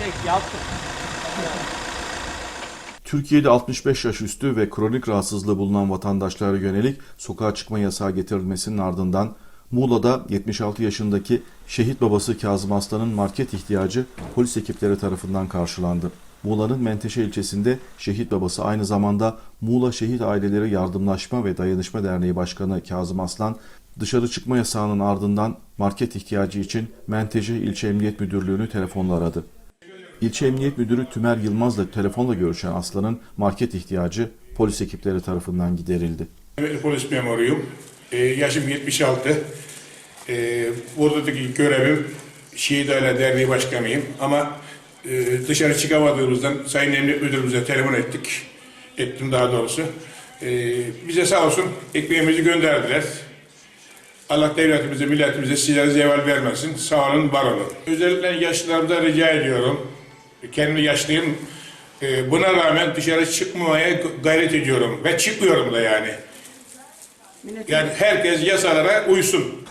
Çek yaptım. Türkiye'de 65 yaş üstü ve kronik rahatsızlığı bulunan vatandaşlara yönelik sokağa çıkma yasağı getirilmesinin ardından Muğla'da 76 yaşındaki şehit babası Kazım Aslan'ın market ihtiyacı polis ekipleri tarafından karşılandı. Muğla'nın Menteşe ilçesinde şehit babası aynı zamanda Muğla Şehit Aileleri Yardımlaşma ve Dayanışma Derneği Başkanı Kazım Aslan dışarı çıkma yasağının ardından market ihtiyacı için Menteşe İlçe Emniyet Müdürlüğü'nü telefonla aradı. İlçe Emniyet Müdürü Tümer Yılmaz'la telefonla görüşen Aslan'ın market ihtiyacı polis ekipleri tarafından giderildi. Evet, polis memuruyum. Ee, yaşım 76. Ee, buradaki görevim Şehit Aile Derneği Başkanıyım. Ama e, dışarı çıkamadığımızdan Sayın Emniyet Müdürümüze telefon ettik. Ettim daha doğrusu. Ee, bize sağ olsun ekmeğimizi gönderdiler. Allah devletimize, milletimize sizlere zeval vermesin. Sağ olun, var olun. Özellikle yaşlılarımıza rica ediyorum. Kendi yaşlıyım. Ee, buna rağmen dışarı çıkmamaya gayret ediyorum. Ve çıkmıyorum da yani. Yani herkes yasalara uysun.